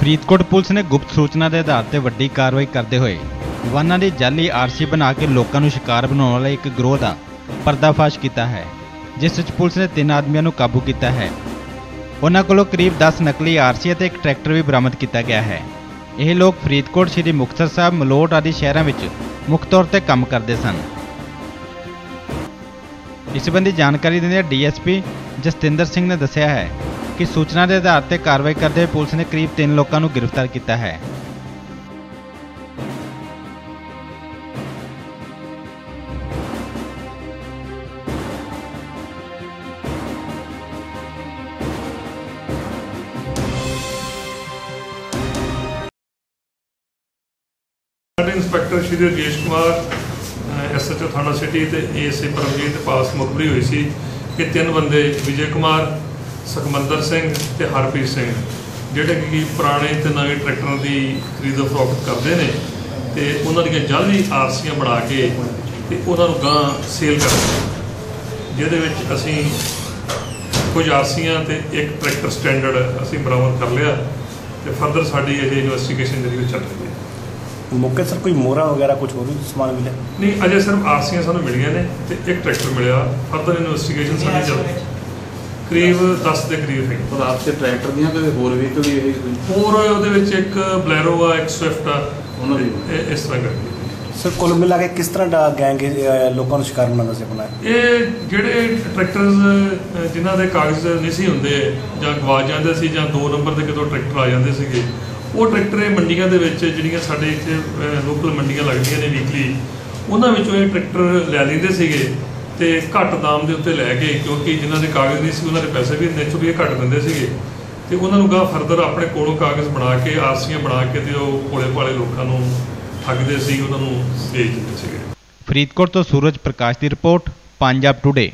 Faridkot police ਨੇ ਗੁਪਤ ਸੂਚਨਾ ਦੇ ਆਧਾਰ ਤੇ ਵੱਡੀ ਕਾਰਵਾਈ ਕਰਦੇ ਹੋਏ ਵਾਹਨਾਂ ਦੀ ਜਾਲੀ ਆਰਸੀ ਬਣਾ ਕੇ ਲੋਕਾਂ ਨੂੰ ਸ਼ਿਕਾਰ ਬਣਾਉਣ ਵਾਲੇ ਇੱਕ ਗਰੋਹ ਦਾ ਪਰਦਾਫਾਸ਼ ਕੀਤਾ ਹੈ, ਜਿਸ ਵਿੱਚ ਪੁਲਿਸ ਨੇ ਤਿੰਨ ਆਦਮੀਆਂ ਨੂੰ ਕਾਬੂ ਕੀਤਾ ਹੈ। ਉਹਨਾਂ ਕੋਲੋਂ ਕਰੀਬ 10 ਨਕਲੀ ਆਰਸੀ ਅਤੇ ਇੱਕ ਟਰੈਕਟਰ ਵੀ ਬਰਾਮਦ ਕੀਤਾ ਗਿਆ ਹੈ। ਇਹ ਲੋਕ ਫਰੀਦਕੋਟ ਸ੍ਰੀ ਮੁਕਤਸਰ ਸਾਹਿਬ, ਮਲੋਟ ਆਦਿ ਸ਼ਹਿਰਾਂ ਵਿੱਚ ਮੁੱਖ ਤੌਰ ਤੇ ਕੰਮ ਕਰਦੇ ਸਨ। ਇਸ ਸੰਬੰਧੀ ਜਾਣਕਾਰੀ ਦਿੰਦਿਆਂ ਡੀਐਸਪੀ ਜਸਤਿੰਦਰ ਸਿੰਘ ਨੇ ਦੱਸਿਆ ਹੈ ਕਿ ਸੂਚਨਾ ਦੇ ਆਧਾਰ ਤੇ ਕਾਰਵਾਈ ਕਰਦੇ ਹੋਏ ਪੁਲਿਸ ਨੇ ਕਰੀਬ 3 ਲੋਕਾਂ ਨੂੰ ਗ੍ਰਿਫਤਾਰ ਕੀਤਾ ਹੈ। ਸਾਡੇ ਇੰਸਪੈਕਟਰ ਸ਼੍ਰੀ ਰਜੇਸ਼ ਕੁਮਾਰ ਐਸਐਚਓ ਥਾਣਾ ਸਿਟੀ ਤੇ ਏਐਸਏ ਪਰਮਜੀਤ ਪਾਸ ਮੁਖਬਰੀ ਹੋਈ ਸੀ ਕਿ ਤਿੰਨ ਬੰਦੇ ਵਿਜੇ ਕੁਮਾਰ ਸੁਖਮੰਦਰ ਸਿੰਘ ਤੇ ਹਰਪ੍ਰੀਤ ਸਿੰਘ ਜਿਹੜੇ ਕਿ ਪੁਰਾਣੇ ਤੇ ਨਵੇਂ ਟਰੈਕਟਰਾਂ ਦੀ ਖਰੀਦੋ ਫਰੋਖਤ ਕਰਦੇ ਨੇ ਤੇ ਉਹਨਾਂ ਦੀਆਂ ਜਾਲੀ ਆਰਸੀਆਂ ਬਣਾ ਕੇ ਤੇ ਉਹਨਾਂ ਨੂੰ ਗਾਂ ਸੇਲ ਕਰਦੇ। ਜਿਹਦੇ ਵਿੱਚ ਅਸੀਂ ਕੁਝ ਆਰਸੀਆਂ ਤੇ ਇੱਕ ਟਰੈਕਟਰ ਸਟੈਂਡਰਡ ਅਸੀਂ ਬਰਾਮਦ ਕਰ ਲਿਆ ਤੇ ਫਰਦਰ ਸਾਡੀ ਇਹ ਇਨਵੈਸਟੀਗੇਸ਼ਨ ਜਿਹੜੀ ਉਹ ਚੱਲ ਰਹੀ ਹੈ। ਮੌਕੇ ਸਰ ਕੋਈ ਮੋਹਰਾਂ ਵਗੈਰਾ ਕੁਝ ਹੋਰ ਵੀ ਸਮਾਨ ਮਿਲਿਆ? ਨਹੀਂ ਅਜੇ ਸਿਰਫ ਆਰਸੀਆਂ ਸਾਨੂੰ ਮਿਲੀਆਂ ਨੇ ਤੇ ਇੱਕ ਟਰੈਕਟਰ ਮਿਲਿਆ। ਫਰਦਰ ਇਨਵੈਸਟੀਗੇਸ਼ਨ ਸਾਡੀ ਚੱਲ ਰਹੀ ਹੈ ਕਰੀਬ 10 ਦੇ ਕਰੀਬ ਹੈ ਪਰ ਆਪਸੇ ਟਰੈਕਟਰ ਦੀਆਂ ਕੋਈ ਹੋਰ ਵਹੀਕਲ ਵੀ ਇਹ ਕੋਈ? ਹੋਰ ਉਹਦੇ ਵਿੱਚ ਇੱਕ ਬਲੈਰੋ ਆ ਇੱਕ ਸਵਿਫਟ ਆ। ਉਹਨਾਂ ਦੀ ਇਹ ਇਸ ਤਰ੍ਹਾਂ ਕਰਕੇ। ਸਰ ਕੁੱਲ ਮਿਲਾ ਕੇ ਕਿਸ ਤਰ੍ਹਾਂ ਦਾ ਗੈਂਗ ਇਹ, ਲੋਕਾਂ ਨੂੰ ਸ਼ਿਕਾਰ ਬਣਾਉਂਦਾ ਸੀ ਆਪਣਾ? ਇਹ ਜਿਹੜੇ ਟਰੈਕਟਰਸ ਜਿਨ੍ਹਾਂ ਦੇ ਕਾਗਜ਼ ਨਹੀਂ ਸੀ ਹੁੰਦੇ ਜਾਂ ਗਵਾ ਜਾਂਦੇ ਸੀ ਜਾਂ ਦੋ ਨੰਬਰ ਦੇ ਕਿਤੋਂ ਟਰੈਕਟਰ ਆ ਜਾਂਦੇ ਸੀਗੇ ਉਹ ਟਰੈਕਟਰ ਇਹ ਮੰਡੀਆਂ ਦੇ ਵਿੱਚ ਜਿਹੜੀਆਂ ਸਾਡੇ ਇੱਥੇ ਲੋਕਲ ਮੰਡੀਆਂ ਲੱਗਦੀਆਂ ਨੇ ਵੀਕਲੀ ਉਹਨਾਂ ਵਿੱਚੋਂ ਇਹ ਟਰੈਕਟਰ ਲੈ ਲੈਂਦੇ ਸੀਗੇ। ਤੇ ਘੱਟ ਦਾਮ ਦੇ ਉੱਤੇ ਲੈ ਕੇ, ਕਿਉਂਕਿ ਜਿਨ੍ਹਾਂ ਦੇ ਕਾਗਜ਼ ਨਹੀਂ ਸੀ, ਉਹਨਾਂ ਦੇ ਪੈਸੇ ਵੀ ਨੈਚੁਰਲੀ ਘੱਟ ਦਿੰਦੇ ਸੀਗੇ। ਤੇ ਉਹਨਾਂ ਨੂੰ ਗਾ ਫਰਦਰ ਆਪਣੇ ਕੋਲੋਂ ਕਾਗਜ਼ ਬਣਾ ਕੇ, ਆਰਸੀਆਂ ਬਣਾ ਕੇ ਤੇ ਉਹ ਭੋਲੇ ਪਾਲੇ ਲੋਕਾਂ ਨੂੰ ਠੱਗਦੇ ਸੀ, ਉਹਨਾਂ ਨੂੰ ਵੇਚ ਦਿੰਦੇ ਸੀਗੇ। ਫਰੀਦਕੋਟ ਤੋਂ ਸੂਰਜ ਪ੍ਰਕਾਸ਼ ਦੀ ਰਿਪੋਰਟ, ਪੰਜਾਬ ਟੁਡੇ